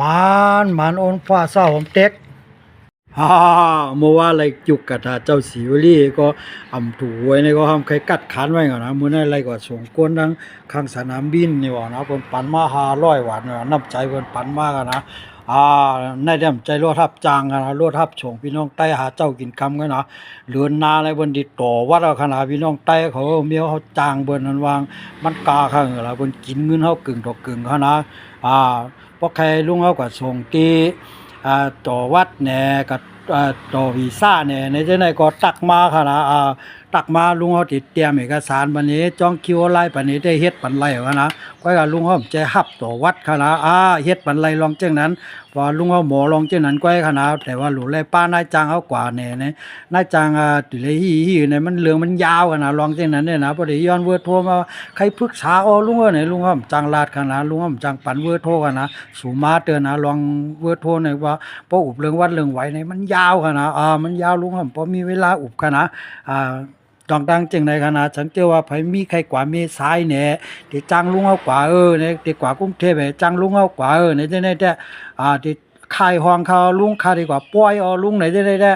มานมานโอนฟ้าเศร้าผมเต็กฮ่าเมื่อว่าอะไรจุกกระทาเจ้าสีวลีก็อำถูไว้นี่ก็ทำใครกัดขันไว้ก่อนนะมือนั้นอะไรก็ส่งกวนทั้งข้างสนามบินนี่ว่านะเพิ่นปันมา500หวานนะน้ำใจเพิ่นปันมากนะอ่าในน้ำใจรวดทับจางกันนะรวดทับชงพี่น้องใต้หาเจ้ากินคำกันนะเหลือนนาอะไรบนดิต่อวัดเอาขนาดพี่น้องใต้เขาเมียวเขาจางเบิ่นนั้นวางมันกาข้างละเพิ่นกินเงินเฮากึ่งต่อกึ่งเขานะอ่า พราะใครลุงเขาก็ส่งตีอ่าต่อวัดแหน่กับ ต่อวีซ่าแหน่ยในจังไดก็ตักมาค่ะนะอ่าตักมาลุงเฮาติดเตรียมเอกสารบัดนี้จองคิวไลน์บัดนี้ได้เฮ็ดปันไรวะนะก็ก็ลุงเฮาใจฮับต่อวัดค่ะนะอ่าเฮ็ดปันไรลองเจังนั้นว่าลุงเฮาหมอลองเจังนั้นก็ให้ค่ะนะแต่ว่าหลูแลป้านายจ้างเฮากว่าแน่เนี่ยนายจ้างอ่าติเลยฮีฮีเนี่ยมันเรื่องมันยาวค่ะนะลองเจังนั้นเนี่ยนะบ่ได้ย้อนเวิร์โทรมาใครปรึกษาอ๋อลุงเอ้ยไหนลุงอ้อมจังลาดกันนะลุงอ้อมจังปันเวอร์โทกันนะสูมาเตือนนะลองเวอร์โทหน่อยว่าพออุบเรื่องวัดเรื่องไหวในมันยาวาวขนาะอ่ามันยาวลุงอ้อมพอมีเวลาอุบขนาะอ่าตองตังจึงในขณะฉันเจอว่าไผมีใครกว่ามีสายแหน่ที่จังลุงเอากว่าเออเนี่ยที่กว่ากรุงเทพเนี่ยจังลุงเอากว่าเออในที่ในแต่อ่าที่ ค่ายห้องเขาลุงค่าดีกว่าป้อยเอลุงไหนได้ได้ได้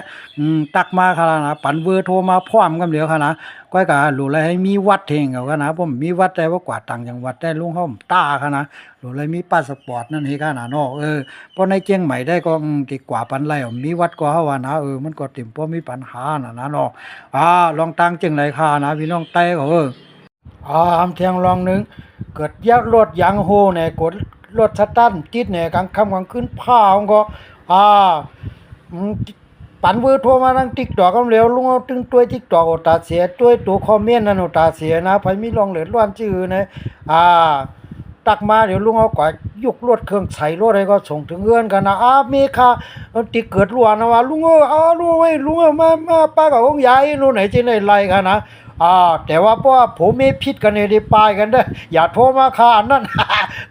ตักมาค่ะนะปันเวอร์โทรมาพร้อมกันเดียวค่ะนะก้อยกะรู้เลยให้มีวัดเทงเอากันนะผมมีวัดแต่ว่ากว่าต่างจังหวัดได้ลุงเฮาตาค่ะนะรู้เลยมีพาสปอร์ตนั่นเฮค่ะนะเนาะเออเพราะในเจียงใหม่ได้ก็อืมที่กว่าปันไรอะมีวัดก็เฮาว่านะเออมันก็เต็มพอมีปัญหาน่ะนะนาะอ่าลองตั้งจังไรค่ะนะพี่น้องไต้ก็เอออ่าอำเทียงลองหนึงเกิดยักรถยางโฮเนี่ยกด รถสตันติดเนี่ยกลางค่ำกลางคืนผ้าของก็อ่าปันเวอร์โทรมาทางติ๊กตอกกำเหลวลุงเอาตึงตัวติ๊กตอกตาเสียตัวตัวคอมเมนต์นั่นอตาเสียนะไผมีลองเหลือดร้อนชื่อนะอ่าตักมาเดี๋ยวลุงเอากว่ายุกรถเครื่องใส่รถให้ก็ส่งถึงเอื้อนกันนะอ้ามีค่าติเกิดรัวนะว่าลุงเออเอาลุงไว้ลุงเอามามาป้ากับองยายนู่นไหนจะได้ไล่กันนะ อ่าแต่ว่าเพราะว่าผมมีพิษกันเนี่ยได้ปายกันเด้ออย่าโทรมาค่าอันนั้น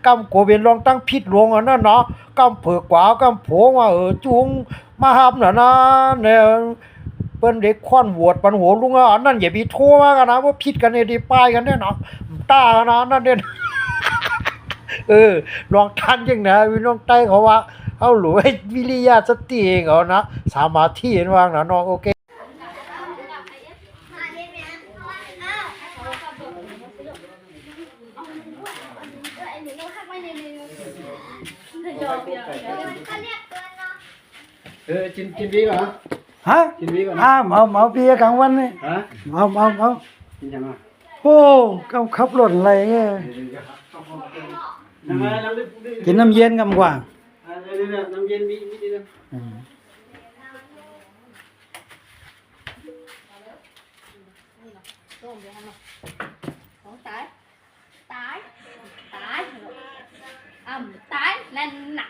กำโกเวนลองตั้งพิษลวงอันนั้นเนาะกำเผือกกว่ากำผงว่าเออจุงมาหับน่ะนะเนี่ยเปิ้นเด็กควันหวดปันหัวลุงอะอันนั้นอย่าไปโทรมากันนะว่าพิษกันเนี่ยได้ปายกันเด้อเนาะตากันนะนั่นเด้อเออลองทันจังนะพี่น้องใต้เขาว่าเอาหลวยวิริยะสติเองเขานะสามาธิเห็นว่างนะน้องโอเค เออ กินกินดีก่อนฮะกินดีก่อนอ้าเมาเมาเบียร์กลางวันนี่ฮะเมาเมาเมากินยังไงโอ้กำขับรถอะไรเงี้ยน้ำอะไรน้ำดื่มกินน้ำเย็นกันกว่าเดี๋ยวเดี๋ยวน้ำเย็นมีมีดีนะอืม tái tái tái ẩm tái lên nặng